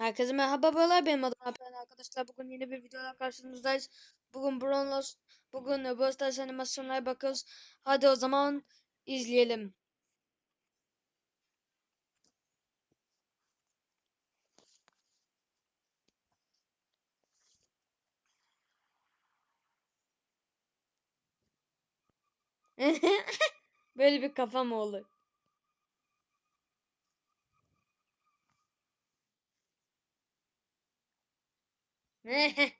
Herkese merhaba böyle benim adım Alperen arkadaşlar bugün yeni bir videoda karşınızdayız. Bugün Bronla bugün Bostas animasyonlara bakıyoruz. Hadi o zaman izleyelim. Böyle bir kafa mı olur? Meh.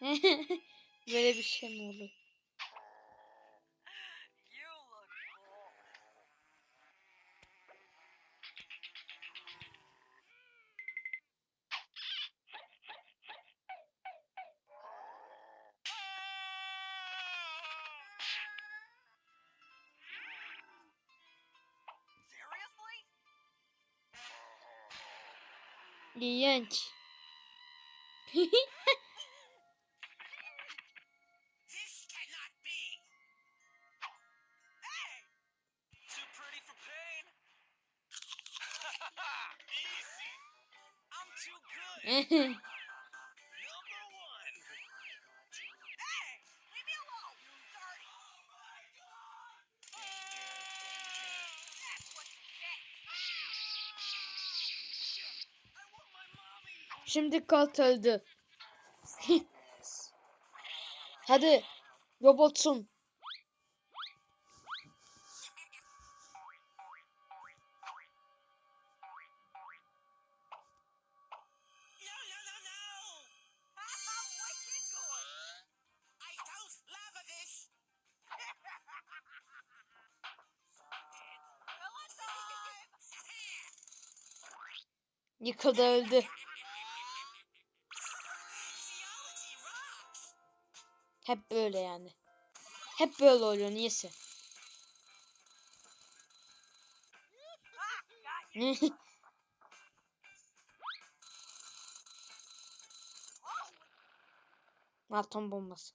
Böyle bir şey mi olur? İğrenç. Şimdi kalt öldü. Hadi robotsun. Yıkıldı öldü. Hep böyle yani. Hep böyle oluyor niyesi. Atom bombası.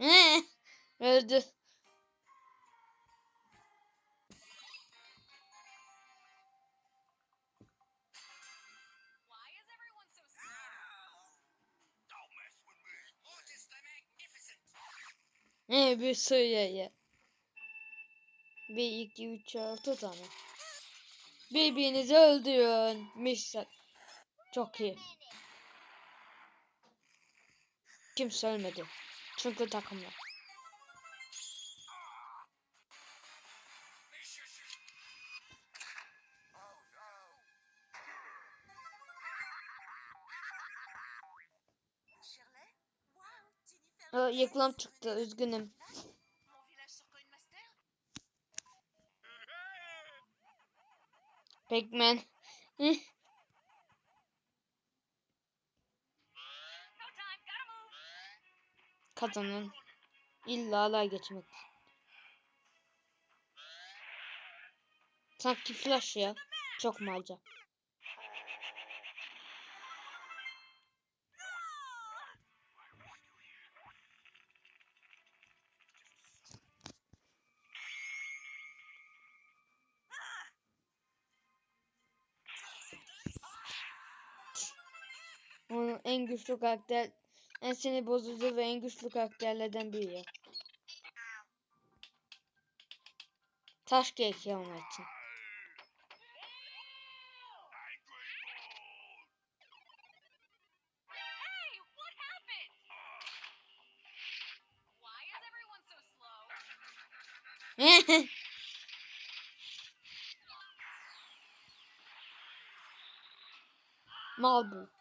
Magnificent. Ne bir sığıya. Bir, iki, üç, altı tane. Birbirinizi öldürün. Misal. Çok iyi. Kimse ölmedi. Çünkü Jennifer. Aa, reklam çıktı. Üzgünüm. Pac-Man. Kazanan. İlla alay geçmek. Sanki flash ya. Çok malca. Onun en güçlü karakter, en sinir bozucu ve en güçlü karakterlerden biri. Taş gerekiyor onun için. Hey, what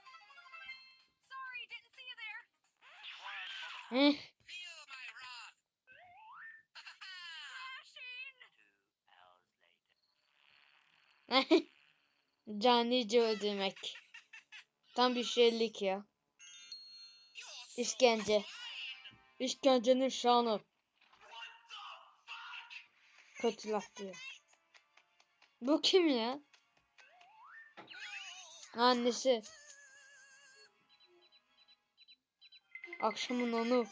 Crashing. Canice öldürmek. Tam bir şeylik ya. İşkence. İşkencenin şanı. Kötü laf diyor. Bu kim ya? Annesi. Akşamın onu.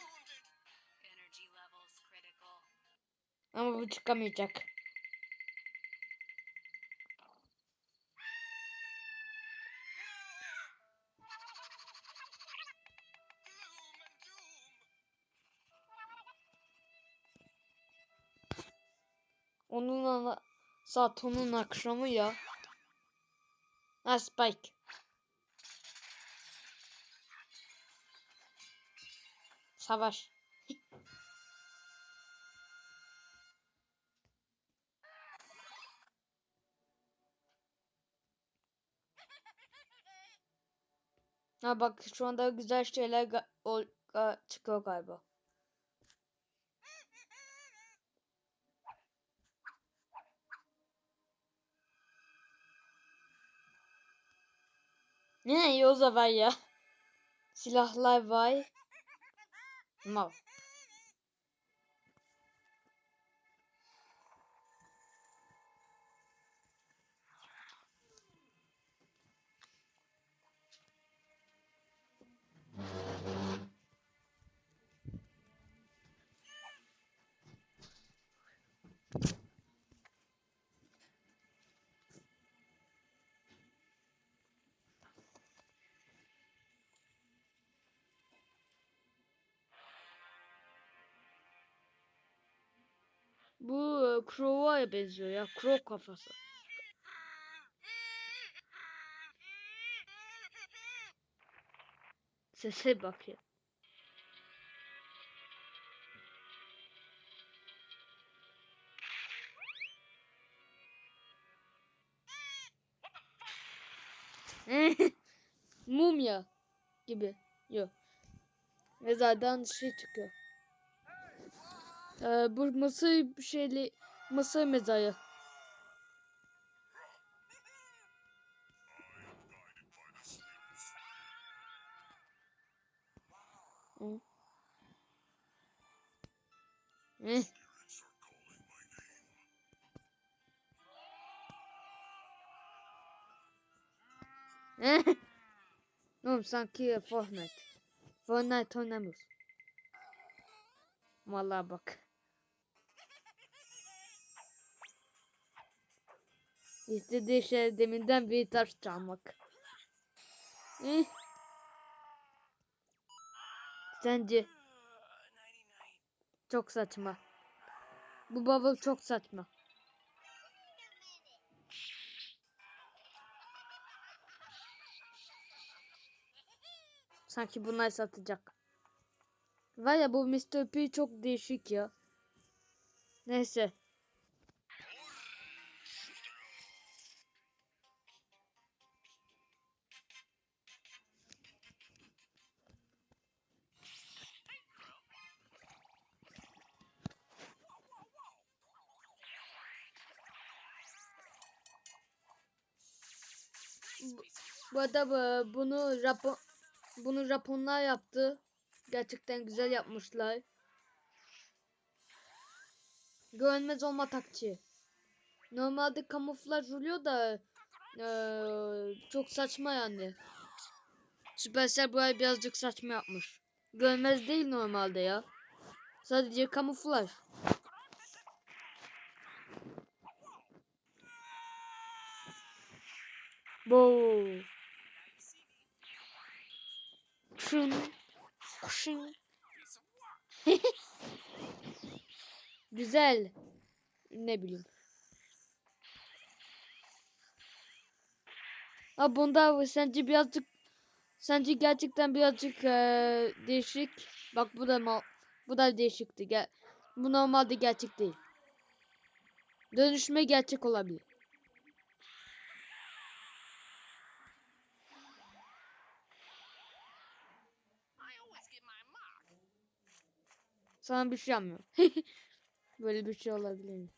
Ama bu çıkamayacak. Onun ana Saturn'un akşamı ya. Ha Spike. Savaş. Ha bak şu anda güzel şeyler ga- ga- çıkıyor galiba. Ne yoza var ya. Silahlar var. Mal. Bu e, Crow'a benziyor ya. Crow kafası. Sese bak ya. Mumya gibi. Yok. Mezardan şey çıkıyor. Ee, bu Mısır şeyli Mısır mezarı. Hı. Hı. Oğlum sanki Fortnite. Fortnite oynamıyoruz. Vallahi bak. İstediği şey deminden bir taş çalmak. Eh. Sence çok saçma. Bu bavul çok saçma. Sanki bunlar satacak. Var ya bu Mr. P çok değişik ya. Neyse. Bu- arada bu- bunu Japon bunu Japonlar yaptı. Gerçekten güzel yapmışlar. Görünmez olma taktiği. Normalde kamuflaj oluyor da eee, çok saçma yani. Supercell burayı birazcık saçma yapmış. Görünmez değil normalde ya. Sadece kamuflaj. Güzel. Ne bileyim. Ha bunda sence birazcık sence gerçekten birazcık eee, değişik. Bak bu da mal, bu da değişikti. Gel, bu normalde gerçek değil. Dönüşme gerçek olabilir. Sana bir şey yapmıyor. Böyle bir şey olabilir?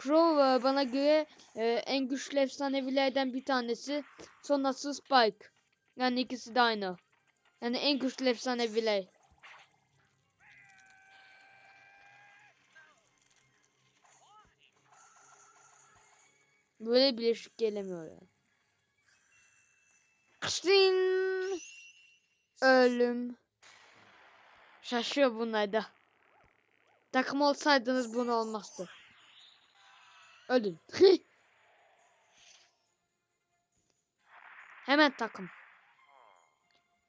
Crow bana göre e, en güçlü efsanevilerden bir tanesi. Sonrası Spike. Yani ikisi de aynı. Yani en güçlü efsaneviler. Böyle birleşik gelemiyor ya. Kışın. Ölüm. Şaşıyor bunlar da. Takım olsaydınız bunu olmazdı. Ölün. Hemen takım.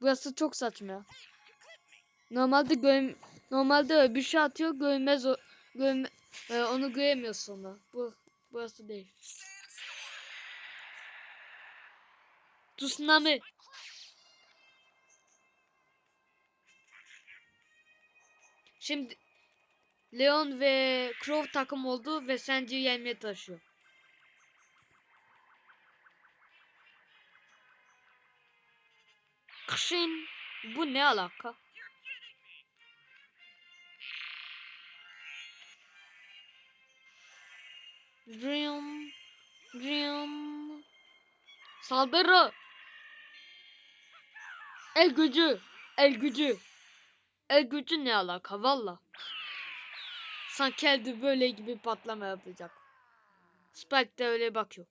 Burası çok saçma. Normalde gö normalde bir şey atıyor görmez o görme e, onu göremiyorsun sonra. Bu burası değil. Tsunami. Şimdi Leon ve Crow takım oldu ve Senji'yi yenmeye taşıyor. Kışın bu ne alaka? Rim, rim. Saldırı. El gücü, el gücü. El gücü ne alaka valla. Sanki elde böyle gibi patlama yapacak. Spike de öyle bakıyor.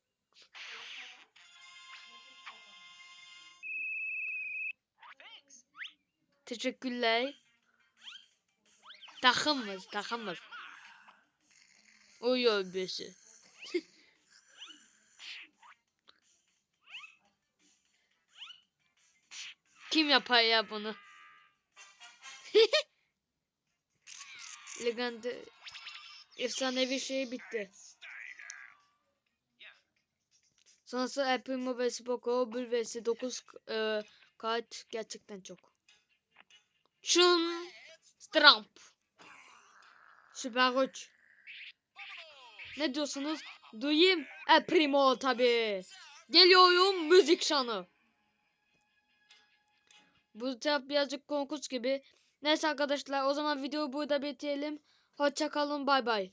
Teşekkürler. Takımız, takımız. Uyuyor birisi. Kim yapar ya bunu? Legend efsanevi şey bitti. Sonrası vs Poco, Bull vs 9 e, kart gerçekten çok. Şun Stramp. Süper güç. Ne diyorsunuz? Duyayım. El Primo tabi. Geliyorum müzik şanı. Bu taraf birazcık korkunç gibi. Neyse arkadaşlar o zaman videoyu burada bitirelim. Hoşça kalın bay bay.